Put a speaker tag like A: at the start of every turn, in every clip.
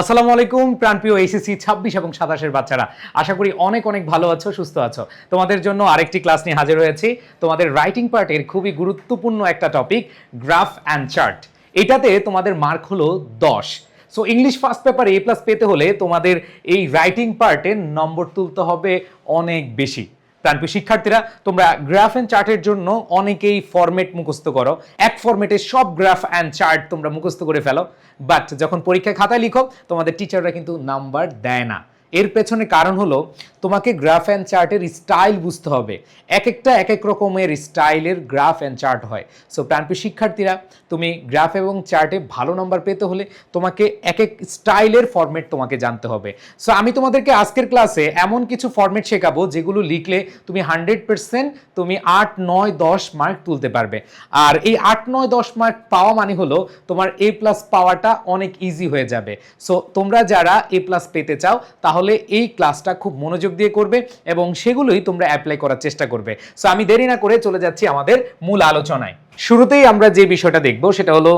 A: আসসালামু আলাইকুম, প্রাণপ্রিয় এইচএসসি ছাব্বিশ এবং সাতাশের বাচ্চারা। আশা করি অনেক অনেক ভালো আছো, সুস্থ আছো। তোমাদের জন্য আরেকটি ক্লাস নিয়ে হাজির হয়েছি। তোমাদের রাইটিং পার্টের খুবই গুরুত্বপূর্ণ একটা টপিক গ্রাফ অ্যান্ড চার্ট এটাতে তোমাদের মার্ক হলো দশ। So English first paper A plus পেতে হলে তোমাদের এই রাইটিং পার্টের নম্বর তুলতে হবে অনেক বেশি। প্রাণপ্রিয় শিক্ষার্থীরা, তোমরা গ্রাফ অ্যান্ড চার্টের জন্য অনেকেই ফরম্যাট মুখস্থ করো। এক ফরম্যাটে সব গ্রাফ অ্যান্ড চার্ট তোমরা মুখস্থ করে ফেলো। বাট যখন পরীক্ষায় খাতায় লিখো, তোমাদের টিচাররা কিন্তু নাম্বার দেয় না। এর পেছনে কারণ হলো তোমাকে গ্রাফ অ্যান্ড চার্টের স্টাইল বুঝতে হবে। এক একটা, এক এক রকমের স্টাইলের গ্রাফ অ্যান্ড চার্ট হয়। সো প্রাণপ্রিয় শিক্ষার্থীরা, তুমি গ্রাফ এবং চার্টে ভালো নাম্বার পেতে হলে তোমাকে এক এক স্টাইলের ফরম্যাট তোমাকে জানতে হবে। সো আমি তোমাদেরকে আজকের ক্লাসে এমন কিছু ফরম্যাট শেখাবো যেগুলো লিখলে তুমি হান্ড্রেড পার্সেন্ট তুমি আট, নয়, দশ মার্ক তুলতে পারবে। আর এই আট, নয়, দশ মার্ক পাওয়া মানে হলো তোমার এ প্লাস পাওয়াটা অনেক ইজি হয়ে যাবে। সো তোমরা যারা এ প্লাস পেতে চাও, তাহলে এই ক্লাসটা খুব মনোযোগ দিয়ে করবে এবং সেগুলোই তোমরা অ্যাপ্লাই করার চেষ্টা করবে। সো আমি দেরি না করে চলে যাচ্ছি আমাদের মূল আলোচনায়। শুরুতেই আমরা যে বিষয়টা দেখব সেটা হলো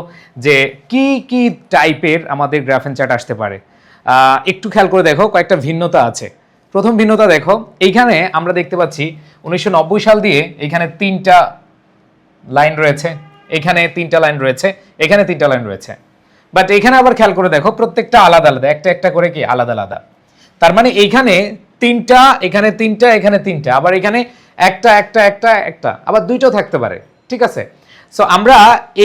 A: যে কি কি টাইপের আমাদের গ্রাফ অ্যান্ড চার্ট আসতে পারে। একটু খেয়াল করে দেখো, কয়েকটা ভিন্নতা আছে। প্রথম ভিন্নতা দেখো, এইখানে আমরা দেখতে পাচ্ছি উনিশশো নব্বই সাল দিয়ে এখানে তিনটা লাইন রয়েছে, এখানে তিনটা লাইন রয়েছে, এখানে তিনটা লাইন রয়েছে। বাট এখানে আবার খেয়াল করে দেখো, প্রত্যেকটা আলাদা আলাদা, একটা একটা করে কি আলাদা আলাদা। তার মানে এইখানে তিনটা, এখানে তিনটা এখানে তিনটা, আবার এখানে একটা একটা একটা একটা, আবার দুইটাও থাকতে পারে, ঠিক আছে? সো আমরা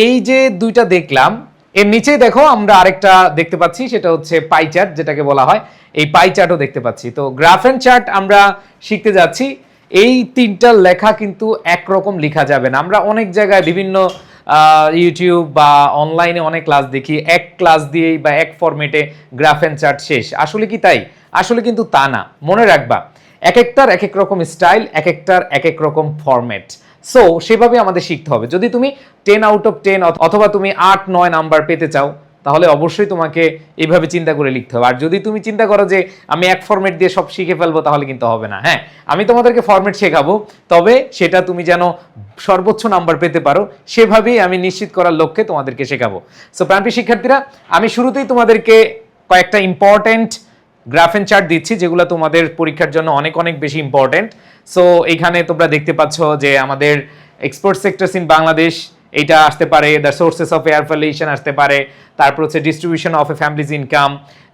A: এই যে দুইটা দেখলাম, এর নিচেই দেখো আমরা আরেকটা দেখতে পাচ্ছি, সেটা হচ্ছে পাই চার্ট যেটাকে বলা হয়। এই পাই চার্টও দেখতে পাচ্ছি। তো গ্রাফ অ্যান্ড চার্ট আমরা শিখতে যাচ্ছি। এই তিনটা লেখা কিন্তু একরকম লেখা যাবে না। আমরা অনেক জায়গায় বিভিন্ন ইউটিউব বা অনলাইনে অনেক ক্লাস দেখি। এক ক্লাস দিয়েই বা এক ফর্মেটে গ্রাফ অ্যান্ড চার্ট শেষ। আসলে কি তাই? আসলে কিন্তু তা না। মনে রাখবা এক একটার এক এক রকম স্টাইল এক একটার এক এক রকম ফরম্যাট সো সেভাবে আমাদের শিখতে হবে। যদি তুমি টেন আউট অফ টেন অথবা তুমি আট, নয় নাম্বার পেতে চাও তাহলে অবশ্যই তোমাকে এইভাবে চিন্তা করে লিখতে হবে। আর যদি তুমি চিন্তা করো যে আমি এক ফরম্যাট দিয়ে সব শিখে ফেলব, তাহলে কিন্তু হবে না। হ্যাঁ আমি তোমাদেরকে ফরম্যাট শেখাবো, তবে সেটা তুমি যেন সর্বোচ্চ নাম্বার পেতে পারো, সেভাবেই আমি নিশ্চিত করার লক্ষ্যে তোমাদেরকে শেখাবো। সো প্রাণপ্রিয় শিক্ষার্থীরা, আমি শুরুতেই তোমাদেরকে কয়েকটা ইম্পর্ট্যান্ট গ্রাফ অ্যান্ড চার্ট দিচ্ছি, যেগুলো তোমাদের পরীক্ষার জন্য অনেক অনেক বেশি ইম্পর্ট্যান্ট সো এখানে তোমরা দেখতে পাচ্ছ যে আমাদের এক্সপোর্ট সেক্টরস ইন বাংলাদেশ এটা আসতে পারে the sources of air pollution আসতে পারে, তারপর হচ্ছে distribution of a families income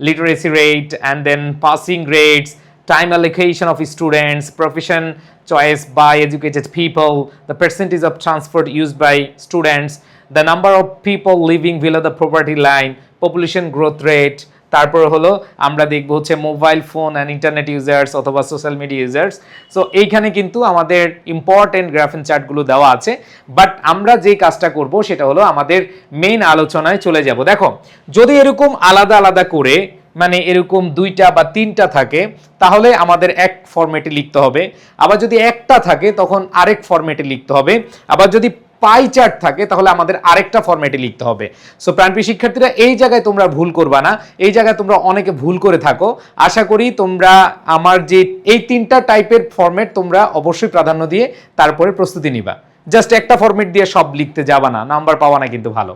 A: literacy rate and then passing rates time allocation of students profession choice by educated people the percentage of transport use by students the number of people living below the property line population growth rate তারপর হলো আমরা দেখব হচ্ছে mobile phone and internet users অথবা social media users so এইখানে কিন্তু আমাদের important graphene চার্টগুলো দেওয়া আছে। বাট আমরা যে কাজটা করব সেটা হলো আমাদের মেইন আলোচনায় চলে যাব। দেখো, যদি এরকম আলাদা আলাদা করে মানে এরকম দুইটা বা তিনটা থাকে, তাহলে আমাদের এক ফরম্যাটে লিখতে হবে। আবার যদি একটা থাকে, তখন আরেক ফরম্যাটে লিখতে হবে। আবার যদি পাই চার্ট থাকে, তাহলে আমাদের আরেকটা ফরম্যাটে লিখতে হবে। সো প্রাণপ্রিয় শিক্ষার্থীরা, এই জায়গায় তোমরা ভুল করবা না। এই জায়গায় তোমরা অনেকে ভুল করে থাকো। আশা করি তোমরা আমার যে এই তিনটা টাইপের ফরম্যাট তোমরা অবশ্যই প্রাধান্য দিয়ে তারপরে প্রস্তুতি নিবা। জাস্ট একটা ফরম্যাট দিয়ে সব লিখতে যাবা না নাম্বার পাওয়া না কিন্তু ভালো।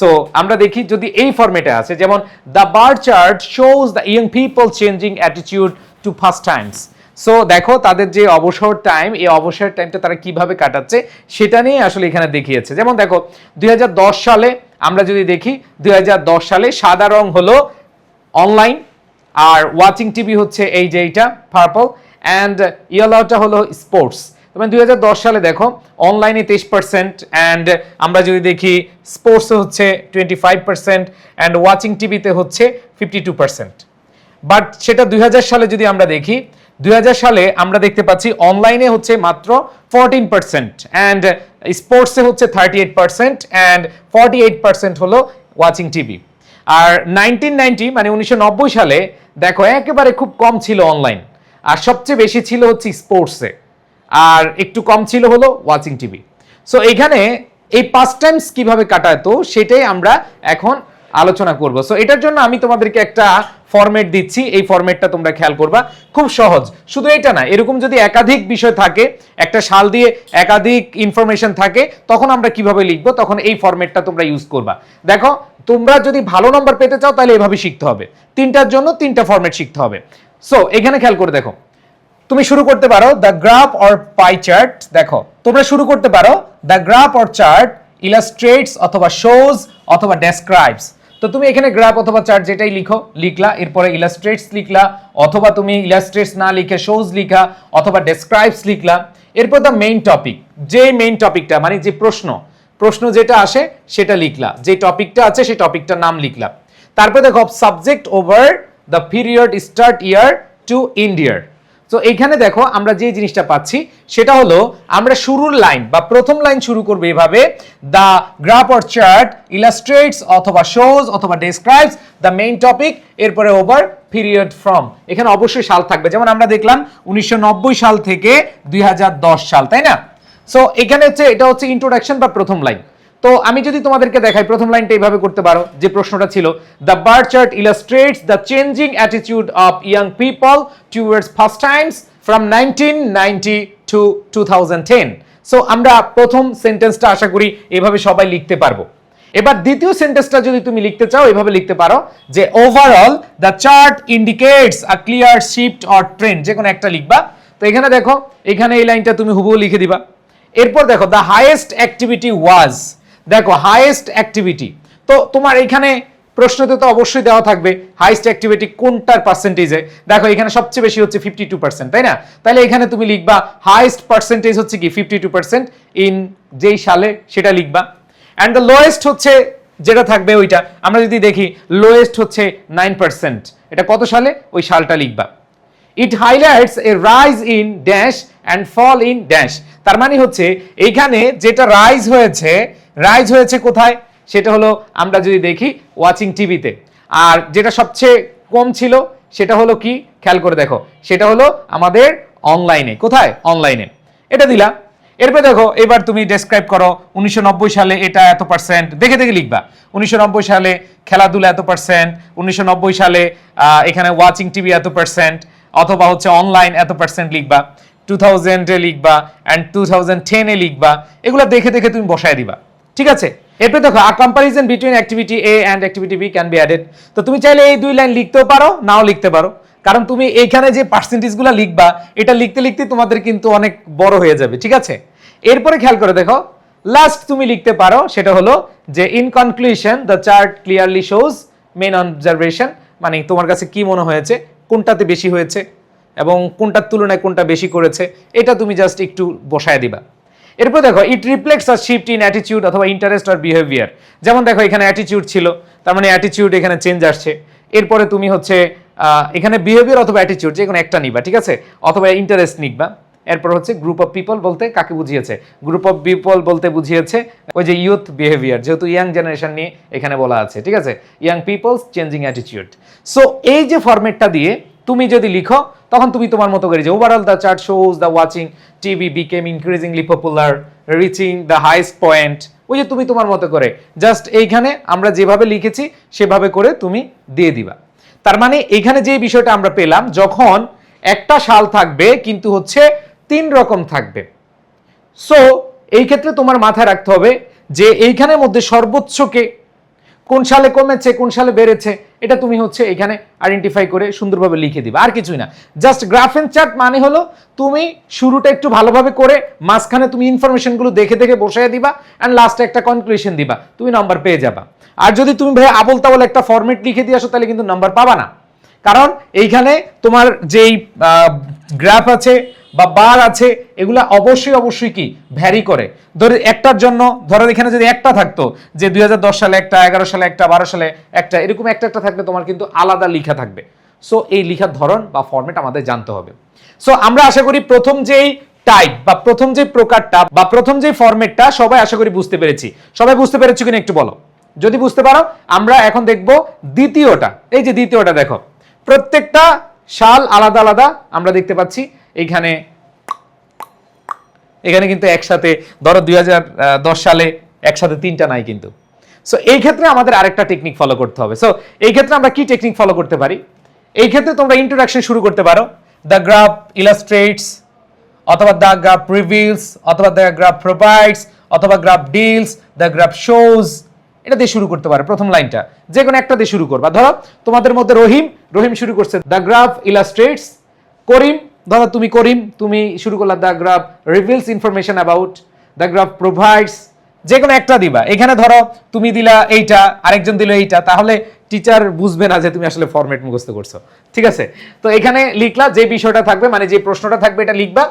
A: সো আমরা দেখি যদি এই ফরম্যাটে আছে, যেমন the bar chart shows the young people changing attitude to first times so দেখো, তাদের যে অবসর টাইম এই অবসর টাইমটা তারা কীভাবে কাটাচ্ছে, সেটা নিয়ে আসলে এখানে দেখিয়েছে। যেমন দেখো, দুই হাজার দশ সালে আমরা যদি দেখি, দুই হাজার দশ সালে সাদা রং হলো অনলাইন আর ওয়াচিং টিভি হচ্ছে এই যে এইটা পার্পল অ্যান্ড ইয়েলোটা হলো স্পোর্টস মানে দুই সালে দেখো অনলাইনে তেইশ পার্সেন্ট অ্যান্ড আমরা যদি দেখি স্পোর্টসে হচ্ছে twenty five percent and watching টিভিতে হচ্ছে ফিফটি টু পার্সেন্ট বাট সেটা দুই হাজার সালে যদি আমরা দেখি দুই হাজার সালে আমরা দেখতে পাচ্ছি অনলাইনে হচ্ছে মাত্র ফোরটিন পার্সেন্ট অ্যান্ড স্পোর্টসে হচ্ছে thirty eight percent and forty eight percent হলো ওয়াচিং টিভি আর নাইনটিন নাইনটি মানে উনিশশো নব্বই সালে, দেখো, একেবারে খুব কম ছিল অনলাইন আর সবচেয়ে বেশি ছিল হচ্ছে স্পোর্টসে আর একটু কম ছিল হলো ওয়াচিং টিভি সো এখানে এই পাঁচ টাইমস কীভাবে কাটাতো, সেটাই আমরা এখন আলোচনা করব। সো এটার জন্য আমি তোমাদেরকে একটা ফরম্যাট দিচ্ছি, এই ফরম্যাটটা তোমরা খেয়াল করবা। খুব সহজ। শুধু এটা না, এরকম যদি একাধিক বিষয় থাকে, একটা সাল দিয়ে একাধিক ইনফরমেশন থাকে, তখন আমরা কীভাবে লিখব? তখন এই ফরম্যাটটা তোমরা ইউজ করবা। দেখো, তোমরা যদি ভালো নাম্বার পেতে চাও, তাহলে এভাবে শিখতে হবে। তিনটার জন্য তিনটা ফরম্যাট শিখতে হবে। সো এখানে খেয়াল করে দেখো। তুমি শুরু করতে পারো the graph or pie chart দেখো। তোমরা শুরু করতে পারো the graph or chart illustrates অথবা শোজ অথবা ডেসক্রাইবস তো তুমি এখানে গ্রাফ অথবা চার্ট যেটাই লিখো, লিখলা, এরপরে ইলাস্ট্রেটস লিখলা, অথবা তুমি ইলাস্ট্রেটস না লিখে শোজ লিখা, অথবা ডেসক্রাইবস লিখলা। এরপর দ্য মেইন টপিক যে মেইন টপিকটা মানে যে প্রশ্ন প্রশ্ন যেটা আসে সেটা লিখলা। যে টপিকটা আছে সেই টপিকটার নাম লিখলা। তারপর দেখো subject over the period start year to ইন্ডিয়ার তো এইখানে দেখো আমরা যে জিনিসটা পাচ্ছি, সেটা হলো আমরা শুরুর লাইন বা প্রথম লাইন শুরু করব এভাবে the graph or chart illustrates অথবা শোজ অথবা ডেসক্রাইবস দ্য মেইন টপিক এরপরে ওভার পিরিয়ড ফ্রম এখানে অবশ্যই সাল থাকবে। যেমন আমরা দেখলাম উনিশশো নব্বই সাল থেকে দুই হাজার দশ সাল, তাই না? সো এখানে হচ্ছে, এটা হচ্ছে ইন্ট্রোডাকশন বা প্রথম লাইন। তো আমি যদি তোমাদেরকে দেখাই, প্রথম লাইনটা এইভাবে করতে পারো, যে প্রশ্নটা ছিল the bar chart illustrates the changing attitude of young people towards first times from nineteen ninety to two thousand ten so আমরা প্রথম সেন্টেন্সটা আশা করি এভাবে সবাই লিখতে পারব। এবার দ্বিতীয় সেন্টেন্সটা যদি তুমি লিখতে চাও, এভাবে লিখতে পারো, যে overall the chart indicates a clear shift or trend যে কোনো একটা লিখবা। তো এখানে দেখো, এখানে এই লাইনটা তুমি হুবহু লিখে দিবা। এরপর দেখো দ্য হাইয়েস্ট অ্যাক্টিভিটি ওয়াজ দেখো হাইয়েস্ট অ্যাক্টিভিটি তো তোমার এখানে প্রশ্নতে তো অবশ্যই দেওয়া থাকবে হাইয়েস্ট অ্যাক্টিভিটি কোনটার পার্সেন্টেজে দেখো, এখানে সবচেয়ে বেশি হচ্ছে ফিফটি টু পার্সেন্ট তাই না? তাহলে এখানে তুমি লিখবা হাইয়েস্ট পার্সেন্টেজ হচ্ছে কি? ফিফটি টু পার্সেন্ট ইন যেই সালে সেটা লিখবা। অ্যান্ড দ্য লোয়েস্ট হচ্ছে, যেটা থাকবে ওইটা। আমরা যদি দেখি লোয়েস্ট হচ্ছে নাইন পার্সেন্ট এটা কত সালে? ওই সালটা লিখবা। It highlights a rise in dash and fall in dash তার মানে হচ্ছে, এইখানে যেটা রাইজ হয়েছে রাইজ হয়েছে কোথায়? সেটা হলো আমরা যদি দেখি ওয়াচিং টিভিতে আর যেটা সবচেয়ে কম ছিল সেটা হলো কি? খেয়াল করে দেখো। সেটা হলো আমাদের অনলাইনে কোথায়? অনলাইনে এটা দিলা এরপরে দেখো, এবার তুমি ডেসক্রাইব করো, উনিশশো নব্বই সালে এটা এত পার্সেন্ট দেখে দেখে লিখবা। উনিশশো নব্বই সালে খেলাধুলা এত পার্সেন্ট উনিশশো নব্বই সালে এখানে ওয়াচিং টিভি এত পার্সেন্ট অথবা হচ্ছে অনলাইন এত পার্সেন্ট লিখবা। টু থাউজেন্ডে লিখবা অ্যান্ড টু থাউজেন্ড টেনে লিখবা। এগুলো দেখে দেখে তুমি বসায় দিবা। ঠিক আছে? এরপরে দেখো a comparison between activity A and activity B can be added তো তুমি চাইলে এই দুই লাইন লিখতেও পারো, নাও লিখতে পারো। কারণ তুমি এইখানে যে পার্সেন্টেজগুলো লিখবা, এটা লিখতে লিখতে তোমাদের কিন্তু অনেক বড় হয়ে যাবে, ঠিক আছে? এরপরে খেয়াল করে দেখো লাস্ট তুমি লিখতে পারো, সেটা হলো যে in conclusion the chart clearly shows main observation মানে তোমার কাছে কি মনে হয়েছে, কোনটাতে বেশি হয়েছে, এবং কোনটার তুলনায় কোনটা বেশি করেছে, এটা তুমি জাস্ট একটু বসায় দিবা। এরপর দেখো it reflects R shift in attitude অথবা ইন্টারেস্ট আর বিহেভিয়ার যেমন দেখো, এখানে অ্যাটিটিউড ছিল, তার মানে অ্যাটিটিউড এখানে চেঞ্জ আসছে। এরপরে তুমি হচ্ছে এখানে বিহেভিয়ার অথবা অ্যাটিটিউড যে কোনো একটা নিবা, ঠিক আছে? অথবা ইন্টারেস্ট নিবা। এরপর হচ্ছে গ্রুপ অফ পিপল বলতে কাকে বুঝিয়েছে? গ্রুপ অফ পিপল বলতে বুঝিয়েছে ওই যে ইউথ বিহেভিয়ার যেহেতু ইয়াং জেনারেশন নিয়ে এখানে বলা আছে, ঠিক আছে? Young people's changing attitude so এই যে ফরম্যাটটা দিয়ে তুমি যদি লিখো, তখন তুমি তোমার মতো করে যে overall the chart shows the watching TV became increasingly popular reaching the highest point ওই যে তুমি তোমার মতো করে। জাস্ট এইখানে আমরা যেভাবে লিখেছি, সেভাবে করে তুমি দিয়ে দিবা। তার মানে এখানে যে বিষয়টা আমরা পেলাম, যখন একটা সাল থাকবে, কিন্তু হচ্ছে তিন রকম থাকবে। সো এই ক্ষেত্রে তোমার মাথায় রাখতে হবে যে এইখানের মধ্যে সর্বোচ্চকে কোন সালে কমেছে, কোন সালে বেড়েছে, এটা তুমি হচ্ছে এখানে আইডেন্টিফাই করে সুন্দরভাবে লিখে দিবে, আর কিছুই না। জাস্ট গ্রাফ এন্ড চার্ট মানে হলো তুমি শুরুটা একটু ভালোভাবে করে মাঝখানে তুমি ইনফরমেশনগুলো দেখে দেখে বসায় দিবা অ্যান্ড লাস্টে একটা কনক্লুশন দিবা, তুমি নাম্বার পেয়ে যাবা। আর যদি তুমি ভাই আবল তাবল একটা ফর্মেট লিখে দিয়ে আসো, তাহলে কিন্তু নাম্বার পাবা না। কারণ এইখানে তোমার যেই গ্রাফ আছে বা বার আছে, এগুলা অবশ্যই অবশ্যই কি? ভ্যারি করে। ধরে একটার জন্য, ধরো এখানে যদি একটা থাকতো, যে দুই হাজার দশ সালে একটা, এগারো সালে একটা, বারো সালে একটা, এরকম একটা একটা থাকলে তোমার কিন্তু আলাদা লিখা থাকবে। সো এই লিখার ধরন বা ফরম্যাট আমাদের জানতে হবে। সো আমরা আশা করি প্রথম যেই টাইপ বা প্রথম যে প্রকারটা বা প্রথম যে ফরম্যাটটা সবাই আশা করি বুঝতে পেরেছি। সবাই বুঝতে পেরেছি কিনা একটু বলো? যদি বুঝতে পারো, আমরা এখন দেখব দ্বিতীয়টা। এই যে দ্বিতীয়টা দেখো। প্রত্যেকটা সাল আলাদা আলাদা আমরা দেখতে পাচ্ছি। এইখানে এখানে কিন্তু একসাথে, ধরো দুই হাজার দশ সালে একসাথে তিনটা নাই কিন্তু। সো এই ক্ষেত্রে আমাদের আরেকটা টেকনিক ফলো করতে হবে। সো এই ক্ষেত্রে আমরা কি টেকনিক ফলো করতে পারি? এই ক্ষেত্রে তোমরা ইন্ট্রোডাকশন শুরু করতে পারো। দ্য গ্রাফ ইলাস্ট্রেটস অথবা দ্য গ্রাফ রিভিলস অথবা দ্য গ্রাফ প্রোভাইডস অথবা graph deals the graph shows এটা দিয়ে শুরু করতে পারে, প্রথম লাইনটা। যে কোনো একটা দিয়ে শুরু করবা। ধরো, তোমাদের মধ্যে রহিম রহিম শুরু করছে, দ্য গ্রাফ ইলাস্ট্রেটস করিম, ধরো, তুমি করিম, তুমি শুরু করলা, the graph reveals information about the graph provides যে কোনো একটা দিবা। এখানে ধরো, তুমি দিলা এইটা, আরেকজন দিল এইটা তাহলে টিচার বুঝবে না যে তুমি আসলে ফরম্যাট মুখস্থ করছ। ঠিক আছে? তো এখানে লিখলা, যে বিষয়টা থাকবে মানে যে প্রশ্নটা থাকবে, এটা লিখবা।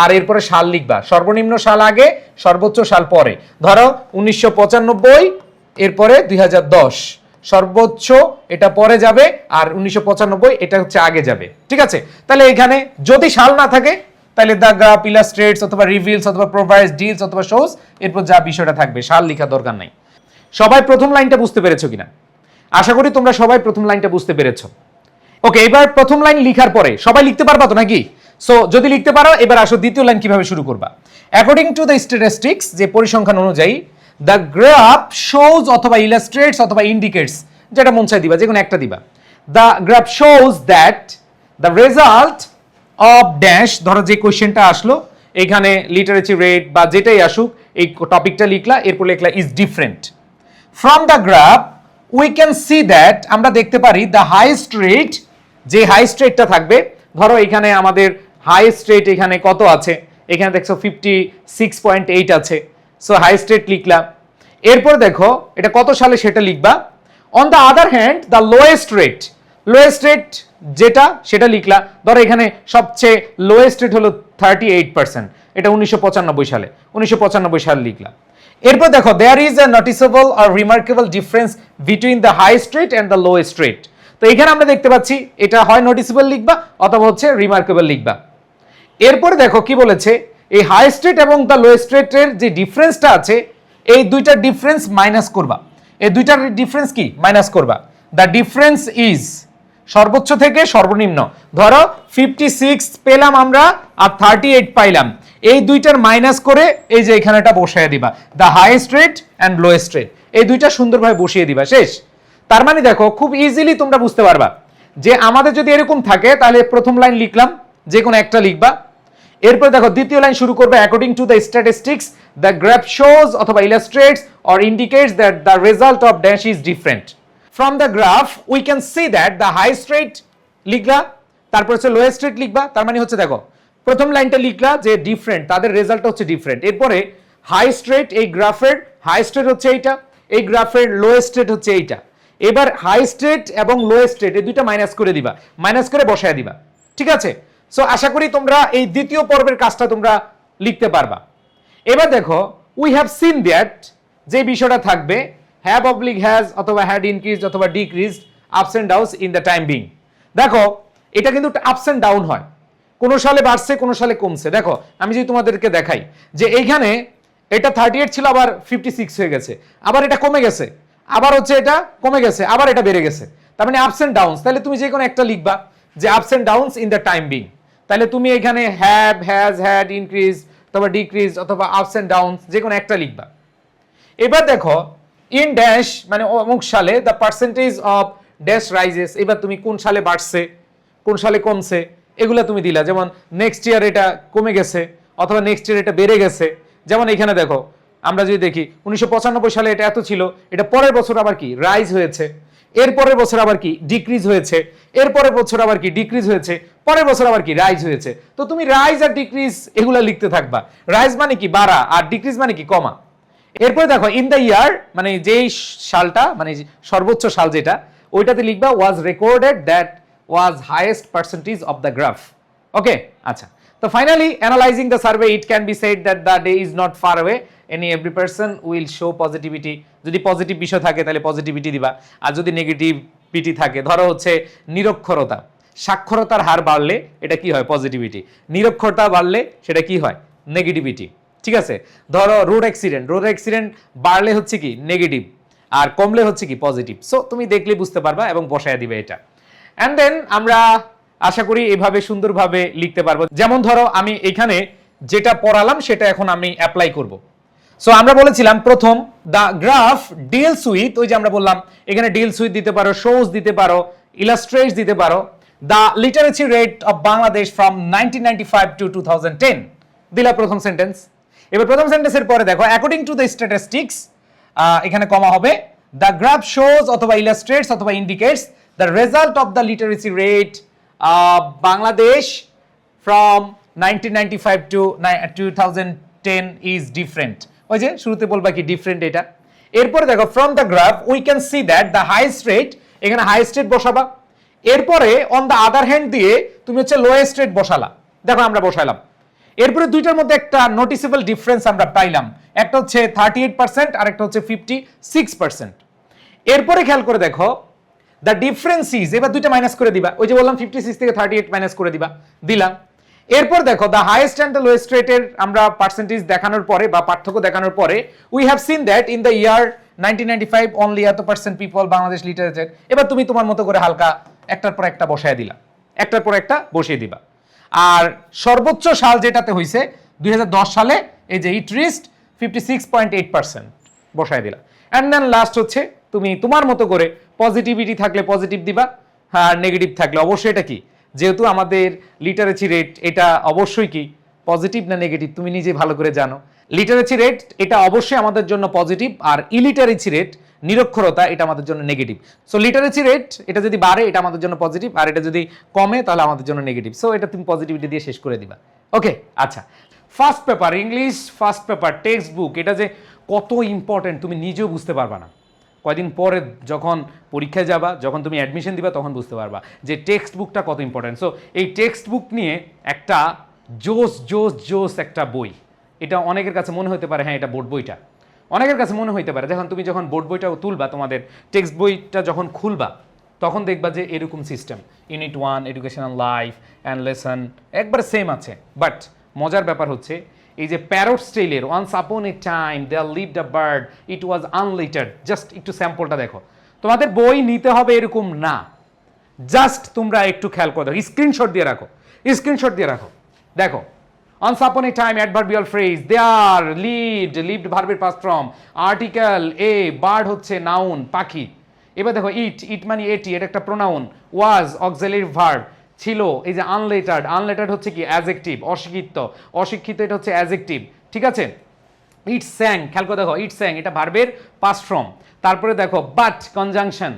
A: আর এরপরে সাল লিখবা। সর্বনিম্ন সাল আগে, সর্বোচ্চ সাল পরে। ধরো, উনিশশো পঁচানব্বই এরপরে দুই হাজার দশ। সর্বোচ্চ এটা পরে যাবে আর উনিশশো পঁচানব্বই এটা হচ্ছে আগে যাবে। ঠিক আছে? তাহলে এখানে যদি সাল না থাকে, তাহলে দ্য গ্রাফ ইলাস্ট্রেটস অথবা রিভিলস অথবা প্রোভাইডস ডিলস অথবা শোস এরপর যা বিষয়টা থাকবে, সাল লেখা দরকার নাই। সবাই প্রথম লাইনটা বুঝতে পেরেছ কিনা? আশা করি তোমরা সবাই প্রথম লাইনটা বুঝতে পেরেছ। ওকে, এবার প্রথম লাইন লিখার পরে, সবাই লিখতে পারবা তো নাকি? সো যদি লিখতে পারো, এবার আসো দ্বিতীয় লাইন কীভাবে শুরু করবা। অ্যাকর্ডিং টু দ্য স্ট্যাটিস্টিক্স যে পরিসংখ্যান অনুযায়ী দ্য গ্রাফ শোজ অথবা ইলাস্ট্রেটস অথবা ইন্ডিকেটস যেটা মন চাই দিবা যে কোনো একটা দিবা। The graph shows that the result of dash ধরো যে কোয়েশ্চেনটা আসলো, এখানে লিটারেচার রেট বা যেটাই আসুক, এই টপিকটা লিখলা, এরপর লিখলা is different from the graph we can see that আমরা দেখতে পারি দ্য হাইস্ট রেট যে হাইস্ট রেটটা থাকবে, ধরো এখানে আমাদের হাইস্ট রেট এখানে কত আছে? এখানে দেখছ ফিফটি সিক্স পয়েন্ট এইট আছে। সো হাইস্ট রেট লিখলাম। এরপর দেখো, এটা কত সালে সেটা লিখবা? On the other hand the lowest rate lowest rate যেটা, সেটা লিখলা। ধরো এখানে সবচেয়ে লোয়েস্ট রেট হলো থার্টি এইট পার্সেন্ট এটা উনিশশো পঁচানব্বই সালে। উনিশশো পঁচানব্বই সালে লিখলাম। এরপর দেখো there is a noticeable R remarkable difference between the high rate and the lowest rate তো এখানে আমরা দেখতে পাচ্ছি, এটা হয় নোটিসেবল লিখবা, অথবা হচ্ছে রিমার্কেবল লিখবা। এরপরে দেখো কি বলেছে? এই হাই স্ট্রেট এবং দ্য লো স্ট্রেটের যে ডিফারেন্সটা আছে, এই দুইটা ডিফারেন্স মাইনাস করবা। এই দুইটার ডিফারেন্স কি? মাইনাস করবা। দ্য ডিফারেন্স ইজ সর্বোচ্চ থেকে সর্বনিম্ন। ধরো ফিফটি সিক্স পেলাম আমরা আর থার্টি এইট পাইলাম। এই দুইটার মাইনাস করে এই যে এখানেটা বসায় দিবা। The highest rate and lowest rate এই দুইটা সুন্দরভাবে বসিয়ে দিবা। শেষ। তার মানে দেখো, খুব ইজিলি তোমরা বুঝতে পারবা। যে আমাদের যদি এরকম থাকে, তাহলে প্রথম লাইন লিখলাম যে কোনো একটা লিখবা। এরপর দেখো, দ্বিতীয় লাইন শুরু করবে according to the statistics the graph shows অথবা illustrates or indicates that the result of dash is different from the graph we can see that the highest rate লিখলা, তারপর হচ্ছে লোয়েস্ট রেট লিখবা, তার মানে হচ্ছে দেখো, প্রথম লাইনটা লিখলা যে ডিফারেন্ট তাদের রেজাল্টটা হচ্ছে ডিফারেন্ট এরপরে হাইস্ট রেট এই গ্রাফের হাইস্ট রেট হচ্ছে এইটা, এই গ্রাফের লোয়েস্ট রেট হচ্ছে এইটা। এবার হাইস্ট রেট এবং লোয়েস্ট রেট এই দুইটা মাইনাস করে দিবা মাইনাস করে বসায় দিবা। ঠিক আছে? সো আশা করি তোমরা এই দ্বিতীয় পর্বের কাজটা তোমরা লিখতে পারবা। এবার দেখো উই হ্যাভ সিন দ্যাট যে বিষয়টা থাকবে হ্যাভ অবলিক হ্যাজ অথবা হ্যাড ইনক্রিজ অথবা decreased ups and downs in the time being দেখো, এটা কিন্তু আপস অ্যান্ড ডাউন হয়। কোন সালে বাড়ছে, কোন সালে কমছে। দেখো, আমি যদি তোমাদেরকে দেখাই যে এইখানে এটা থার্টি এইট ছিল, আবার ফিফটি সিক্স হয়ে গেছে। আবার এটা কমে গেছে। আবার হচ্ছে এটা কমে গেছে, আবার এটা বেড়ে গেছে। তার মানে আপস অ্যান্ড ডাউনস তাহলে তুমি যে কোনো একটা লিখবা যে ups and downs in the time being তাহলে তুমি এখানে হ্যাভ হ্যাজ হ্যাড ইনক্রিজ অথবা ডিক্রিজ অথবা আপস অ্যান্ড ডাউনস যে কোনো একটা লিখবা। এবার দেখো ইন ড্যাশ মানে অমুক সালে the percentage of dash rises এবার তুমি কোন সালে বাড়ছে, কোন সালে কমছে, এগুলো তুমি দিলা। যেমন নেক্সট ইয়ার এটা কমে গেছে, অথবা নেক্সট ইয়ার এটা বেড়ে গেছে। যেমন এখানে দেখো, আমরা যদি দেখি, উনিশশো পঁচানব্বই সালে এটা এত ছিল, এটা পরের বছর আবার কি? রাইজ হয়েছে। এর পরের বছর আবার কি? ডিক্রিজ হয়েছে। এর পরের বছর আবার কি? ডিক্রিজ হয়েছে। পরের বছর আবার কি? রাইজ হয়েছে। তো তুমি রাইজ আর ডিক্রিজ এগুলা লিখতে থাকবা। রাইজ মানে কি? বাড়া। আর ডিক্রিজ মানে কি? কমা। এরপরে দেখো ইন দ্য ইয়ার মানে যেই সালটা মানে সর্বোচ্চ সাল যেটা, ওইটাতে লিখবা was recorded that was highest percentage of the graph okay আচ্ছা। তো finally analysing the survey it can be said that the day is not far away any every person will show positivity যদি positive বিষয় থাকে, তাহলে positivity দিবা। আর যদি negativity থাকে, ধরো হচ্ছে নিরক্ষরতা। সাক্ষরতার হার বাড়লে এটা কি হয়? পজিটিভিটি নিরক্ষরতা বাড়লে সেটা কি হয়? নেগেটিভিটি ঠিক আছে? ধরো রোড অ্যাক্সিডেন্ট রোড অ্যাক্সিডেন্ট বাড়লে হচ্ছে কি? নেগেটিভ আর কমলে হচ্ছে কি? পজিটিভ সো তুমি দেখলে বুঝতে পারবা এবং বসায় দিবে এটা। অ্যান্ড দেন আমরা আশা করি এভাবে সুন্দরভাবে লিখতে পারব। যেমন ধরো, আমি এখানে যেটা পড়ালাম সেটা এখন আমি অ্যাপ্লাই করব। সো আমরা বলেছিলাম প্রথম দ্য গ্রাফ ডিলস উইথ ওই যে আমরা বললাম, এখানে ডিলস উইথ দিতে পারো শোজ দিতে পারো ইলাস্ট্রেটস দিতে পারো the literacy rate of Bangladesh from nineteen ninety five to two দিলা প্রথম সেন্টেন্স এবার প্রথম সেন্টেন্সের পরে দেখো অ্যাকর্ডিং টু দ্য স্ট্যাটিস্টিক্স এখানে কমা হবে দ্য গ্রাফ শোজ অথবা ইলাস্ট্রেটস অথবা indicates the result of the literacy rate Bangladesh from nineteen ninety is different ওই যে শুরুতে বলবা কি ডিফারেন্ট এটা? এরপরে দেখো from the graph we can see that the highest rate এখানে হাইস্ট রেট বসাবা। এরপরে অন দ্য আদার হ্যান্ড দিয়ে তুমি হচ্ছে লোয়েস্ট রেট বসালা। দেখো আমরা বসাইলাম। এরপরে দুইটার মধ্যে একটা নোটিসেবল ডিফারেন্স আমরা পাইলাম। একটা হচ্ছে থার্টি এইট পার্সেন্ট আর একটা হচ্ছে ফিফটি সিক্স পার্সেন্ট এরপরে খেয়াল করে দেখো দ্য ডিফারেন্স ইজ এবার দুইটা মাইনাস করে দিবা। ওই যে বললাম ফিফটি সিক্স থেকে থার্টি এইট মাইনাস করে দিবা। দিলাম। এরপর দেখো the highest and the lowest রেটের আমরা পার্সেন্টেজ দেখানোর পরে বা পার্থক্য দেখানোর পরে we have seen that in the year nineteen ninety five only এত পার্সেন্ট পিপল বাংলাদেশ লিটারেচার এবার তুমি তোমার মতো করে হালকা একটার পর একটা বসায় দিলা। একটার পর একটা বসিয়ে দিবা। আর সর্বোচ্চ সাল যেটাতে হয়েছে দুই হাজার দশ সালে এই যে it rised fifty six point eight percent বসায় দিলা। অ্যান্ড দেন লাস্ট হচ্ছে, তুমি তোমার মতো করে পজিটিভিটি থাকলে পজিটিভ দিবা, আর নেগেটিভ থাকলে অবশ্যই এটা কি? যেহেতু আমাদের লিটারেচি রেট এটা অবশ্যই কি? পজিটিভ না নেগেটিভ তুমি নিজে ভালো করে জানো। লিটারেচি রেট এটা অবশ্যই আমাদের জন্য পজিটিভ আর ইলিটারেচি রেট নিরক্ষরতা, এটা আমাদের জন্য নেগেটিভ সো লিটারেচি রেট এটা যদি বাড়ে, এটা আমাদের জন্য পজিটিভ আর এটা যদি কমে, তাহলে আমাদের জন্য নেগেটিভ সো এটা তুমি পজিটিভিটি দিয়ে শেষ করে দিবা। ওকে আচ্ছা। First paper English first paper text book এটা যে কত ইম্পর্টেন্ট তুমি নিজেও বুঝতে পারবা না। কয়দিন পরে যখন পরীক্ষায় যাবা, যখন তুমি অ্যাডমিশন দিবা, তখন বুঝতে পারবা যে টেক্সট বুকটা কত ইম্পর্টেন্ট সো এই টেক্সট বুক নিয়ে একটা জোস জোস জোস একটা বই। এটা অনেকের কাছে মনে হতে পারে হ্যাঁ এটা বোর্ড বইটা। অনেকের কাছে মনে হতে পারে, যখন তুমি যখন বোর্ড বইটা তুলবা, তোমাদের টেক্সট বইটা যখন খুলবা, তখন দেখবা যে এরকম system. Unit one educational life and lesson একবার সেম আছে। বাট মজার ব্যাপার হচ্ছে, এই যে প্যারোট স্টাইলের once upon a time they are lived a bird it was unlettered just একটু স্যাম্পলটা দেখো। তোমাদের বই নিতে হবে এরকম না। জাস্ট তোমরা একটু খেয়াল করে দেখো। স্ক্রিনশট দিয়ে রাখো। স্ক্রিনশট দিয়ে রাখো। দেখো Once upon a time, adverbial phrase, are, lived, ভার্বের past form, a, bird হচ্ছে noun, পাখি। এবার দেখো ইট ইট মানে এটি এটা একটা প্রোনাউন ওয়াজ অক্সিলারি ভার্ব ছিল এই যে আনলেটার্ড আনলেটার্ড হচ্ছে কি অ্যাজেক্টিভ অশিক্ষিত। অশিক্ষিত এটা হচ্ছে অ্যাজেক্টিভ ঠিক আছে? ইট স্যাং খেয়াল করে দেখো ইট স্যাং এটা ভার্বের পাস্ট ফর্ম তারপরে দেখো but conjunction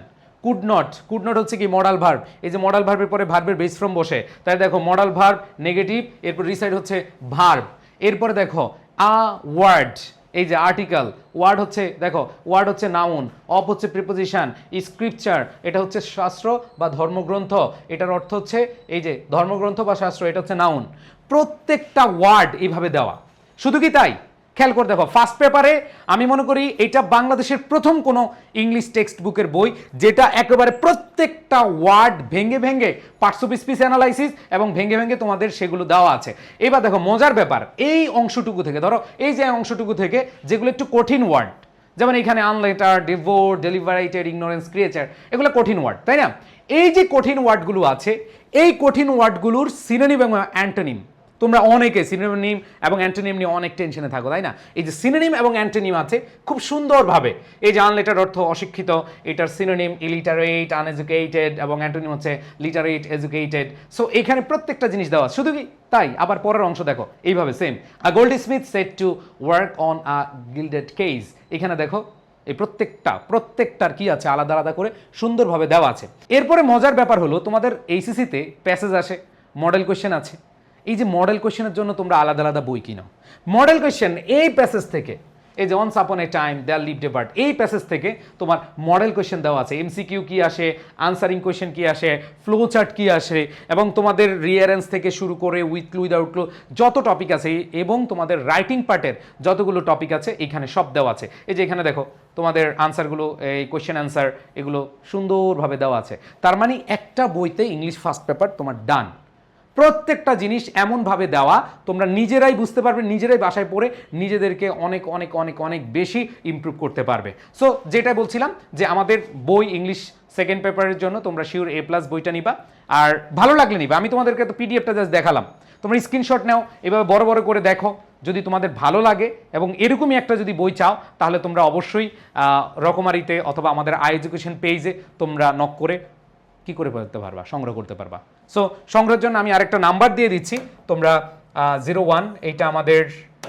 A: could not could not হচ্ছে কি মডাল ভার্ব এই যে মডাল ভার্বের পরে ভার্বের বেস ফর্ম বসে। তাই দেখো মডাল ভার্ব নেগেটিভ এরপর রিসাইড হচ্ছে ভার্ব এরপরে দেখো আ ওয়ার্ড এই যে আর্টিকেল ওয়ার্ড হচ্ছে, দেখো ওয়ার্ড হচ্ছে নাউন অপ হচ্ছে প্রিপোজিশন স্ক্রিপচার এটা হচ্ছে শাস্ত্র বা ধর্মগ্রন্থ। এটার অর্থ হচ্ছে, এই যে ধর্মগ্রন্থ বা শাস্ত্র, এটা হচ্ছে নাউন প্রত্যেকটা ওয়ার্ড এইভাবে দেওয়া। শুধু কি তাই? খেয়াল করে দেখো ফার্স্ট পেপারে আমি মনে করি এটা বাংলাদেশের প্রথম কোনো ইংলিশ টেক্সট বুকের বই যেটা একেবারে প্রত্যেকটা ওয়ার্ড ভেঙে ভেঙে পার্টস অফ স্পিচ অ্যানালাইসিস এবং ভেঙে ভেঙে তোমাদের সেগুলো দেওয়া আছে। এবার দেখো, মজার ব্যাপার, এই অংশটুকু থেকে, ধরো, এই যে অংশটুকু থেকে যেগুলো একটু কঠিন ওয়ার্ড যেমন এখানে আনলেটার ডিভোর ডেলিভারেটেড ইগনোরেন্স ক্রিয়েচার এগুলো কঠিন ওয়ার্ড তাই না? এই যে কঠিন ওয়ার্ডগুলো আছে, এই কঠিন ওয়ার্ডগুলোর সিনোনিম এবং অ্যান্টোনিম তোমরা অনেকে সিনোনিম এবং অ্যান্টোনিম নিয়ে অনেক টেনশনে থাকো, তাই না? এই যে সিনোনিম এবং অ্যান্টোনিম আছে, খুব সুন্দরভাবে। এই যে আনলেটার অর্থ অশিক্ষিত, এটার সিনোনিম ইলিটারেট আনএজুকেটেড এবং অ্যান্টোনিম হচ্ছে লিটারেট এজুকেটেড সো এখানে প্রত্যেকটা জিনিস দেওয়া। শুধু কি? তাই, আবার পরের অংশ দেখো, এইভাবে same a goldsmith set to work on a gilded case এখানে দেখো, এই প্রত্যেকটা, প্রত্যেকটার কি আছে? আলাদা আলাদা করে সুন্দরভাবে দেওয়া আছে। এরপরে মজার ব্যাপার হলো, তোমাদের এইসিসিতে প্যাসেজ আসে মডেল কোয়েশ্চেন আছে। এই যে মডেল কোয়েশ্চেনের জন্য তোমরা আলাদা আলাদা বই কিনো। মডেল কোয়েশ্চেন এই প্যাসেজ থেকে, এই যে once upon a time there lived bird এই প্যাসেজ থেকে তোমার মডেল কোয়েশ্চেন দেওয়া আছে। এমসিকিউ কি আসে আনসারিং কোয়েশ্চেন কি আসে ফ্লো চার্ট কি আসে, এবং তোমাদের রিয়ারেন্স থেকে শুরু করে উইথ ক্লু উইদাউট ক্লু যত টপিক আছে, এবং তোমাদের রাইটিং পার্টের যতগুলো টপিক আছে, এখানে সব দেওয়া আছে। এই যে এখানে দেখো, তোমাদের আনসারগুলো এই কোয়েশ্চেন অ্যান্সার এগুলো সুন্দরভাবে দেওয়া আছে। তার মানে একটা বইতে ইংলিশ ফার্স্ট পেপার তোমার ডান প্রত্যেকটা জিনিস এমনভাবে দেওয়া, তোমরা নিজেরাই বুঝতে পারবে, নিজেরাই বাসায় পড়ে নিজেদেরকে অনেক অনেক অনেক অনেক বেশি ইমপ্রুভ করতে পারবে। সো যেটা বলছিলাম যে আমাদের বই ইংলিশ সেকেন্ড পেপারের জন্য তোমরা শিওর এ প্লাস বইটা নিবা। আর ভালো লাগলে নিবা। আমি তোমাদেরকে তো পিডিএফটা জাস্ট দেখালাম। তোমরা স্ক্রিনশট নাও, এভাবে বড় বড় করে দেখো। যদি তোমাদের ভালো লাগে এবং এরকমই একটা যদি বই চাও, তাহলে তোমরা অবশ্যই রকমারিতে অথবা আমাদের আই এডুকেশন পেজে তোমরা নক করে কি করে করতে পারবা? সংগ্রহ করতে পারবা। সো সংগ্রহের জন্য আমি আরেকটা নাম্বার দিয়ে দিচ্ছি। তোমরা জিরো ওয়ান এইটা আমাদের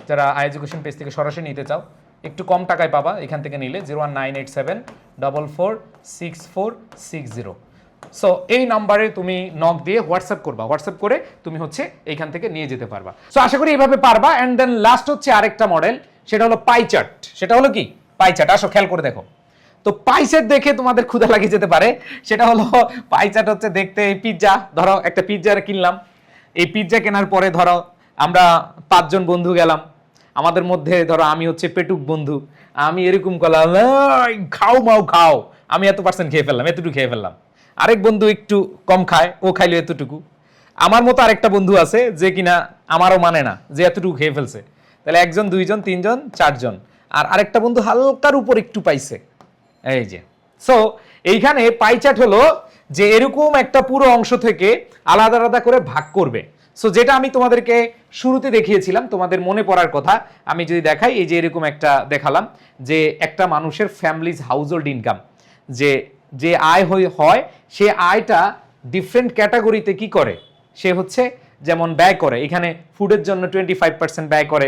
A: যারা আই এডুকেশন পেজ থেকে সরাসরি নিতে চাও, একটু কম টাকায় পাবা এখান থেকে নিলে zero one nine eight seven double four six four six zero so এই নাম্বারে তুমি নক দিয়ে হোয়াটসঅ্যাপ করবা। হোয়াটসঅ্যাপ করে তুমি হচ্ছে এইখান থেকে নিয়ে যেতে পারবা। সো আশা করি এইভাবে পারবা। অ্যান্ড দেন লাস্ট হচ্ছে আরেকটা মডেল সেটা হলো পাই চার্ট সেটা হলো কি? পাই চার্ট আসো, খেয়াল করে দেখো। তো পাই চার্ট দেখে তোমাদের ক্ষুধা লাগিয়ে যেতে পারে। সেটা হলো পাই চার্ট হচ্ছে দেখতে পিৎজা ধরো একটা পিৎজা কিনলাম। এই পিৎজা কেনার পরে ধরো, আমরা পাঁচজন বন্ধু গেলাম। আমাদের মধ্যে ধরো আমি হচ্ছে পেটুক বন্ধু। আমি এরকম করলাম খাও, মাও, খাও। আমি এত পার্সেন্ট খেয়ে ফেললাম, এতটুকু খেয়ে ফেললাম। আরেক বন্ধু একটু কম খায়, ও খাইলো এতটুকু। আমার মতো আরেকটা বন্ধু আছে যে কিনা আমারও মানে না, যে এতটুকু খেয়ে ফেলছে। তাহলে একজন, দুইজন, তিনজন, চারজন। আর আরেকটা বন্ধু হালকার উপর একটু পাইছে। এই যে। সো এইখানে পাইচাট হলো যে এরকম একটা পুরো অংশ থেকে আলাদা আলাদা করে ভাগ করবে। সো যেটা আমি তোমাদেরকে শুরুতে দেখিয়েছিলাম, তোমাদের মনে পড়ার কথা, আমি যদি দেখাই, এই যে এরকম একটা দেখালাম যে একটা মানুষের ফ্যামিলিজ হাউসহোল্ড ইনকাম যে যে আয় হয়, সে আয়টা ডিফারেন্ট ক্যাটাগরিতে কি করে? সে হচ্ছে যেমন ব্যয় করে, এখানে ফুডের জন্য টোয়েন্টি ফাইভ পার্সেন্ট ব্যয় করে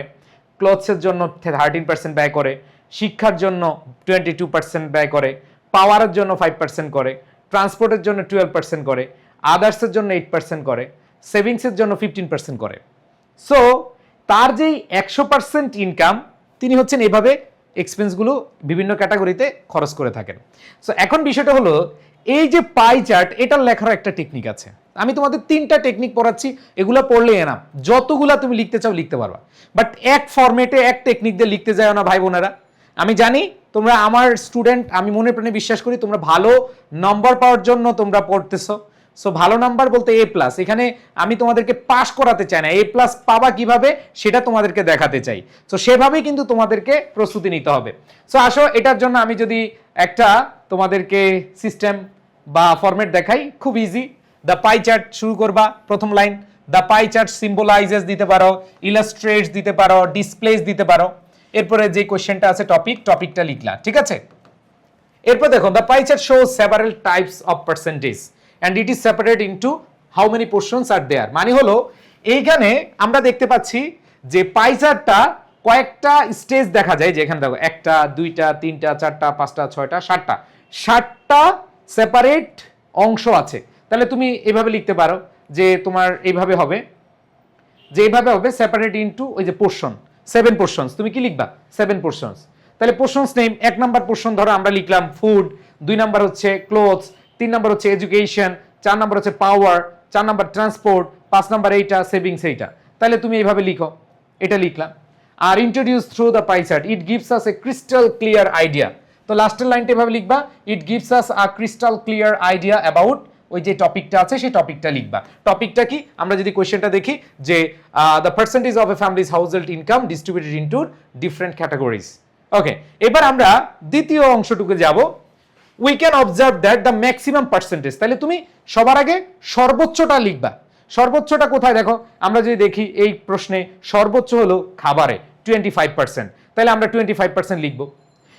A: ক্লথসের জন্য থার্টিন পার্সেন্ট ব্যয় করে শিক্ষার জন্য টোয়েন্টি টু পার্সেন্ট ব্যয় করে পাওয়ারের জন্য ফাইভ পার্সেন্ট করে ট্রান্সপোর্টের জন্য টুয়েলভ পার্সেন্ট করে আদার্সের জন্য এইট পার্সেন্ট করে সেভিংসের জন্য ফিফটিন পার্সেন্ট করে। সো তার যেই একশো পার্সেন্ট ইনকাম তিনি হচ্ছেন এভাবে এক্সপেন্সগুলো বিভিন্ন ক্যাটাগরিতে খরচ করে থাকেন। সো এখন বিষয়টা হলো, এই যে পাই চার্ট এটার লেখার একটা টেকনিক আছে। আমি তোমাদের তিনটা টেকনিক পড়াচ্ছি, এগুলো পড়লে এনা যতগুলা তুমি লিখতে চাও লিখতে পারবা। বাট এক ফরম্যাটে এক টেকনিক দিয়ে লিখতে যায় না ভাই বোনেরা। আমি জানি তোমরা আমার স্টুডেন্ট আমি মনে প্রাণে বিশ্বাস করি তোমরা ভালো নম্বর পাওয়ার জন্য তোমরা পড়তেছো। সো ভালো নাম্বার বলতে এ প্লাস এখানে আমি তোমাদেরকে পাস করাতে চাই না। এ প্লাস পাবা কীভাবে সেটা তোমাদেরকে দেখাতে চাই। সো সেভাবেই কিন্তু তোমাদেরকে প্রস্তুতি নিতে হবে। সো আসো, এটার জন্য আমি যদি একটা তোমাদেরকে সিস্টেম বা ফরম্যাট দেখাই, খুব ইজি দ্য পাই চার্ট শুরু করবা, প্রথম line the pie chart symbolises দিতে পারো ইলাস্ট্রেটস দিতে পারো ডিসপ্লেস দিতে পারো। এরপরে যে কোশ্চেনটা আছে টপিক টপিকটা লিখলা ঠিক আছে? এরপর দেখো the pie chart show several types of percentage and it is separate into how many portions are there মানে হলো, এইখানে আমরা দেখতে পাচ্ছি যে পাই চার্টটা কয়েকটা স্টেজ দেখা যায় যে এখানে দেখো, একটা, দুইটা, তিনটা, চারটা, পাঁচটা, ছয়টা, সাতটা। ষাটটা সেপারেট অংশ আছে। তাহলে তুমি এভাবে লিখতে পারো যে তোমার এইভাবে হবে। যে এইভাবে হবে সেপারেট ইনটু ওই যে পোর্শন সেভেন পোর্শনস তুমি কি লিখবা? সেভেন পোর্শনস তাহলে পোর্শনস নেম এক নাম্বার পোর্শন ধরো আমরা লিখলাম ফুড দুই নাম্বার হচ্ছে ক্লোথস তিন নাম্বার হচ্ছে এডুকেশন চার নাম্বার হচ্ছে পাওয়ার চার নাম্বার ট্রান্সপোর্ট পাঁচ নাম্বার এইটা সেভিংস এইটা। তাহলে তুমি এইভাবে লিখো। এটা লিখলাম। আর introduce through the pie chart it gives us a crystal clear idea তো লাস্টের লাইনটা এভাবে লিখবা। It gives us a crystal clear idea about ওই যে টপিকটা আছে, সেই টপিকটা লিখবা। টপিকটা কি? আমরা যদি কোয়েশ্চেনটা দেখি, যে the percentage of a families household income distributed into different categories okay এবার আমরা দ্বিতীয় অংশটুকু যাব। We can observe that the maximum percentage তাহলে তুমি সবার আগে সর্বোচ্চটা লিখবা। সর্বোচ্চটা কোথায় দেখো? আমরা যদি দেখি এই প্রশ্নে, সর্বোচ্চ হলো খাবারে টোয়েন্টি ফাইভ পার্সেন্ট তাহলে আমরা টোয়েন্টি ফাইভ পার্সেন্ট লিখব।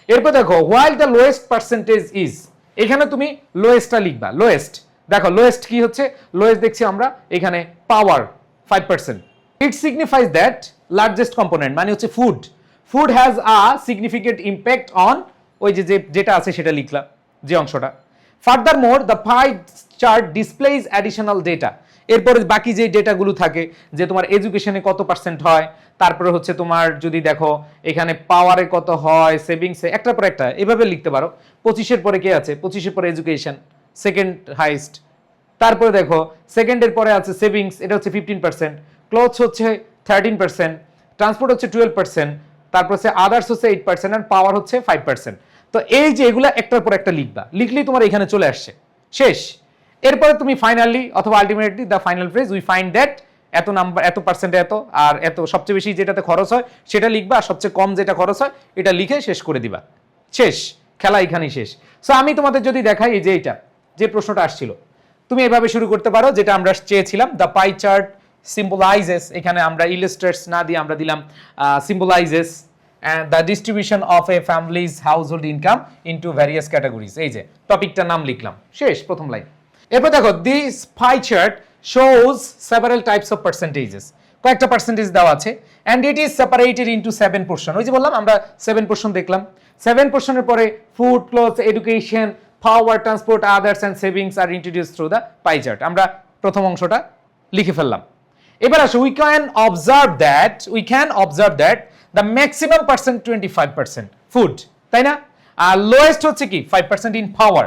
A: এরপর দেখো while the lowest percentage is এখানে তুমি লোয়েস্টটা লিখবা লোয়েস্ট দেখো লোয়েস্ট কি হচ্ছে? লোয়েস্ট দেখছি আমরা এখানে power five percent it signifies that largest component মানে হচ্ছে food food has a significant impact on ওই যে যেটা আছে সেটা লিখলাম, যে অংশটা। Furthermore the pie chart displays additional data এরপরে বাকি যে ডেটাগুলো থাকে, যে তোমার এডুকেশনে কত পার্সেন্ট হয়, তারপরে হচ্ছে তোমার যদি দেখো, এখানে পাওয়ারে কত হয় সেভিংসে একটার পর একটা, এভাবে লিখতে পারো। পঁচিশের পরে কে আছে? পঁচিশের পরে এডুকেশন সেকেন্ড হাইস্ট তারপরে দেখো সেকেন্ডের পরে আছে সেভিংস এটা হচ্ছে ফিফটিন পার্সেন্ট ক্লথস হচ্ছে থার্টিন পার্সেন্ট ট্রান্সপোর্ট হচ্ছে টুয়েলভ পার্সেন্ট তারপর হচ্ছে আদার্স হচ্ছে এইট পার্সেন্ট অ্যান্ড পাওয়ার হচ্ছে ফাইভ পার্সেন্ট তো এই যে এগুলা একটার পর একটা লিখবা, লিখলেই তোমার এখানে চলে আসছে। শেষ। এরপরে তুমি ফাইনালি অথবা ultimately the final phrase we find that এত নাম্বার এত পার্সেন্ট এত, আর এত সবচেয়ে বেশি যেটাতে খরচ হয়, সেটা লিখবা, আর সবচেয়ে কম যেটা খরচ হয়, এটা লিখে শেষ করে দিবা। শেষ। খেলা এখানেই শেষ। সো আমি তোমাদের যদি দেখাই এই যে এটা যে প্রশ্নটা আসছিল। তুমি এভাবে শুরু করতে পারো, যেটা আমরা চেয়েছিলাম দ্য পাই চার্ট সিম্বলাইজেস এখানে আমরা ইলাস্ট্রেটস না দিয়ে আমরা দিলাম symbolises the distribution of a families household income into various categories এই যে টপিকটার নাম লিখলাম। শেষ, প্রথম লাইন এরপর দেখো this pie chart shows several types of percentages কয়েকটা পার্সেন্টেজ দেওয়া আছে and it is separated into seven portion ওই যে বললাম, আমরা সেভেন পোর্শন দেখলাম। সেভেন পোর্শনের পরে food cloth education power transport others and savings R introduce through the pie chart আমরা প্রথম অংশটা লিখে ফেললাম। এবার আসো we can observe that we can observe that the maximum percent twenty five percent food তাই না? আর লোয়েস্ট হচ্ছে কি? ফাইভ পার্সেন্ট ইন পাওয়ার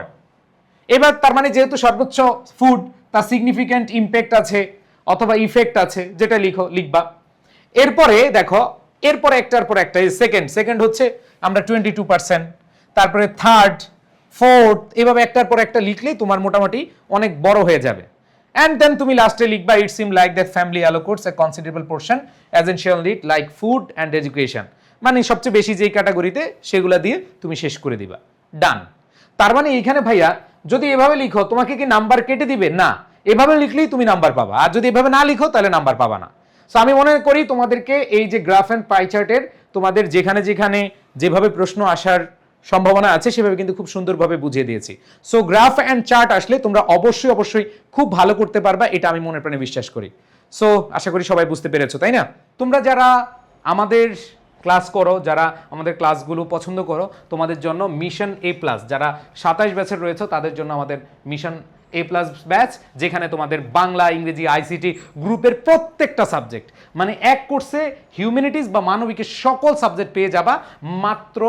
A: এবার তার মানে যেহেতু সর্বোচ্চ ফুড তার সিগনিফিক্যান্ট ইম্প্যাক্ট আছে, অথবা ইফেক্ট আছে, যেটা লিখো, লিখবা। এরপরে দেখো, এরপরে একটার পর একটা সেকেন্ড সেকেন্ড হচ্ছে আমরা টোয়েন্টি টু পার্সেন্ট তারপরে থার্ড ফোর্থ এভাবে একটার পর একটা লিখলেই তোমার মোটামুটি অনেক বড় হয়ে যাবে। অ্যান্ড দেন তুমি লাস্টে লিখবা it seem like that family allocates a considerable portion essential lead like food and education মানে সবচেয়ে বেশি যেই ক্যাটাগরিতে সেগুলা দিয়ে তুমি শেষ করে দিবা। ডান তার মানে এইখানে ভাইয়া, যদি এভাবে লিখো, তোমাকে কি নাম্বার কেটে দিবে? না। এভাবে লিখলেই তুমি নাম্বার পাবা। আর যদি এভাবে না লিখো, তাহলে নাম্বার পাবা না। সো আমি মনে করি তোমাদেরকে এই যে গ্রাফ অ্যান্ড পাই চার্টের তোমাদের যেখানে যেখানে যেভাবে প্রশ্ন আসার সম্ভাবনা আছে, সেভাবে কিন্তু খুব সুন্দরভাবে বুঝিয়ে দিয়েছি। সো গ্রাফ অ্যান্ড চার্ট আসলে তোমরা অবশ্যই অবশ্যই খুব ভালো করতে পারবা, এটা আমি মনে প্রাণে বিশ্বাস করি। সো আশা করি সবাই বুঝতে পেরেছ, তাই না? তোমরা যারা আমাদের ক্লাস করো, যারা আমাদের ক্লাসগুলো পছন্দ করো, তোমাদের জন্য মিশন এ প্লাস যারা সাতাশ ব্যাচের রয়েছে, তাদের জন্য আমাদের মিশন এ প্লাস ব্যাচ যেখানে তোমাদের বাংলা, ইংরেজি আইসিটি গ্রুপের প্রত্যেকটা সাবজেক্ট মানে এক কোর্সে হিউম্যানিটিস বা মানবিকের সকল সাবজেক্ট পেয়ে যাবা মাত্র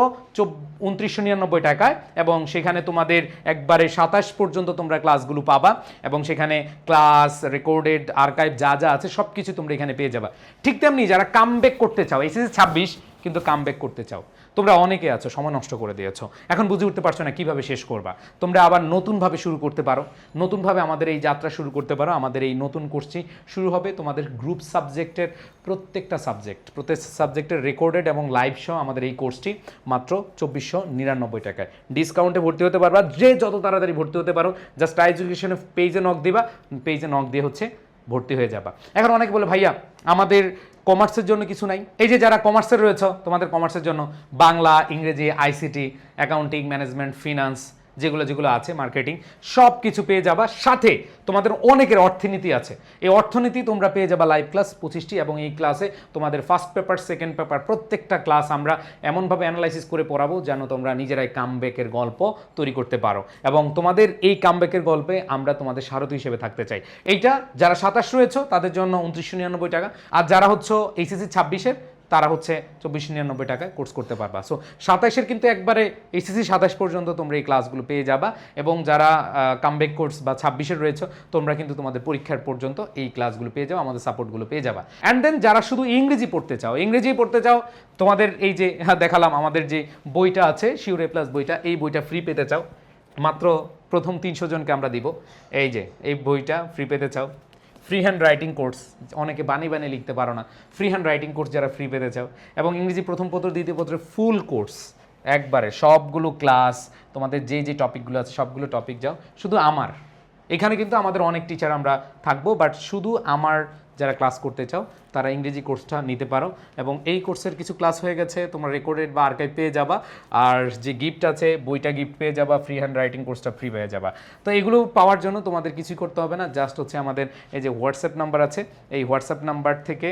A: উনত্রিশশো নিরানব্বই টাকায় এবং সেখানে তোমাদের একবারে সাতাশ পর্যন্ত তোমরা ক্লাসগুলো পাবা এবং সেখানে ক্লাস রেকর্ডেড আর্কাইভ যা যা আছে সব কিছু তোমরা এখানে পেয়ে যাবা। ঠিক তেমনি যারা কামব্যাক করতে চাও এসএসসি ছাব্বিশ কিন্তু কামব্যাক করতে চাও। তোমরা অনেকে আছো, সময় নষ্ট করে দিয়েছ। এখন বুঝে উঠতে পারছ না কীভাবে শেষ করবা। তোমরা আবার নতুনভাবে শুরু করতে পারো। নতুনভাবে আমাদের এই যাত্রা শুরু করতে পারো। আমাদের এই নতুন কোর্সটি শুরু হবে তোমাদের গ্রুপ সাবজেক্টের প্রত্যেকটা সাবজেক্ট প্রত্যেক সাবজেক্টের রেকর্ডেড এবং লাইভ শো আমাদের এই কোর্সটি মাত্র চব্বিশশো নিরানব্বই টাকায়। ডিসকাউন্টে ভর্তি হতে পারবা। যে যত তাড়াতাড়ি ভর্তি হতে পারো জাস্ট এডুকেশনের পেজে নক দিবা। পেজে নক দিয়ে হচ্ছে ভর্তি হয়ে যাবা। এখন অনেকে বলে, ভাইয়া, আমাদের কমার্সের জন্য কিছু নাই। এই যে যারা কমার্সের রয়েছে, তোমাদের কমার্সের জন্য বাংলা, ইংরেজি আইসিটি অ্যাকাউন্টিং ম্যানেজমেন্ট ফিনান্স যেগুলো যেগুলো আছে মার্কেটিং সব কিছু পেয়ে যাবা। সাথে তোমাদের অনেকের অর্থনীতি আছে। এই অর্থনীতি তোমরা পেয়ে যাবা লাইভ ক্লাস পঁচিশটি এবং এই ক্লাসে তোমাদের ফার্স্ট পেপার সেকেন্ড পেপার প্রত্যেকটা ক্লাস আমরা এমনভাবে অ্যানালাইসিস করে পড়াবো যেন তোমরা নিজেরাই কামব্যাকের গল্প তৈরি করতে পারো। এবং তোমাদের এই কামব্যাকের গল্পে আমরা তোমাদের সারথি হিসেবে থাকতে চাই। এইটা যারা সাতাশ রয়েছে, তাদের জন্য উনত্রিশশো নিরানব্বই টাকা। আর যারা হচ্ছে এইচএসসি ছাব্বিশের তারা হচ্ছে চব্বিশশো নিরানব্বই টাকায় কোর্স করতে পারবা। সো সাতাশের কিন্তু একবারে এইচএসসি সাতাশ পর্যন্ত তোমরা এই ক্লাসগুলো পেয়ে যাবা এবং যারা কামব্যাক কোর্স বা ছাব্বিশের রয়েছে, তোমরা কিন্তু তোমাদের পরীক্ষার পর্যন্ত এই ক্লাসগুলো পেয়ে যাও, আমাদের সাপোর্টগুলো পেয়ে যাবা। অ্যান্ড দেন যারা শুধু ইংরেজি পড়তে চাও, ইংরেজি পড়তে চাও, তোমাদের এই যে হ্যাঁ দেখালাম আমাদের যে বইটা আছে শিউরে প্লাস বইটা, এই বইটা ফ্রি পেতে চাও। মাত্র প্রথম তিনশো জনকে আমরা দিব। এই যে, এই বইটা ফ্রি পেতে চাও। ফ্রি হ্যান্ড রাইটিং কোর্স অনেকে বানিয়ে বানিয়ে লিখতে পারো না। ফ্রি হ্যান্ড রাইটিং কোর্স যারা ফ্রি পেতে চাও, এবং ইংরেজি প্রথম পত্র, দ্বিতীয় পত্রের ফুল কোর্স একবারে সবগুলো ক্লাস তোমাদের যে যে টপিকগুলো আছে, সবগুলো টপিক যাও, শুধু আমার। এখানে কিন্তু আমাদের অনেক টিচার আমরা থাকব বাট শুধু আমার যারা ক্লাস করতে চাও, তারা ইংরেজি কোর্সটা নিতে পারো। এবং এই কোর্সের কিছু ক্লাস হয়ে গেছে, তোমরা রেকর্ডেড বা আর্কাইভ পেয়ে যাবা। আর যে গিফট আছে, বইটা গিফট পেয়ে যাবা ফ্রি হ্যান্ড রাইটিং কোর্সটা ফ্রি পেয়ে যাবা। তো এগুলো পাওয়ার জন্য তোমাদের কিছুই করতে হবে না জাস্ট হচ্ছে আমাদের এই যে হোয়াটসঅ্যাপ নাম্বার আছে, এই হোয়াটসঅ্যাপ নাম্বার থেকে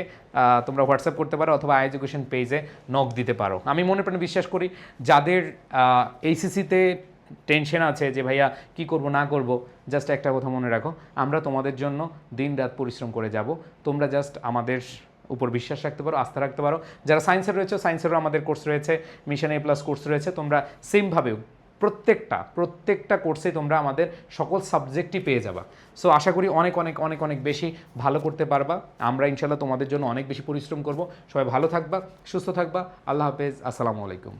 A: তোমরা হোয়াটসঅ্যাপ করতে পারো অথবা আই এডুকেশন পেজে নক দিতে পারো। আমি মনে প্রাণে বিশ্বাস করি, যাদের এইসিসিতে টেনশন আছে যে ভাইয়া কি করব, না করব জাস্ট একটা কথা মনে রাখো। আমরা তোমাদের জন্য দিন রাত পরিশ্রম করে যাব। তোমরা জাস্ট আমাদের উপর বিশ্বাস রাখতে পারো, আস্থা রাখতে পারো। যারা সায়েন্সের রয়েছে সায়েন্সেরও আমাদের কোর্স রয়েছে মিশন এ প্লাস কোর্স রয়েছে, তোমরা সেমভাবে প্রত্যেকটা প্রত্যেকটা কোর্সে তোমরা আমাদের সকল সাবজেক্টই পেয়ে যাবা। সো আশা করি অনেক অনেক অনেক অনেক বেশি ভালো করতে পারবা। আমরা ইনশাল্লাহ তোমাদের জন্য অনেক বেশি পরিশ্রম করব। সবাই ভালো থাকবা, সুস্থ থাকবা। আল্লাহ হাফেজ। আসসালামু আলাইকুম।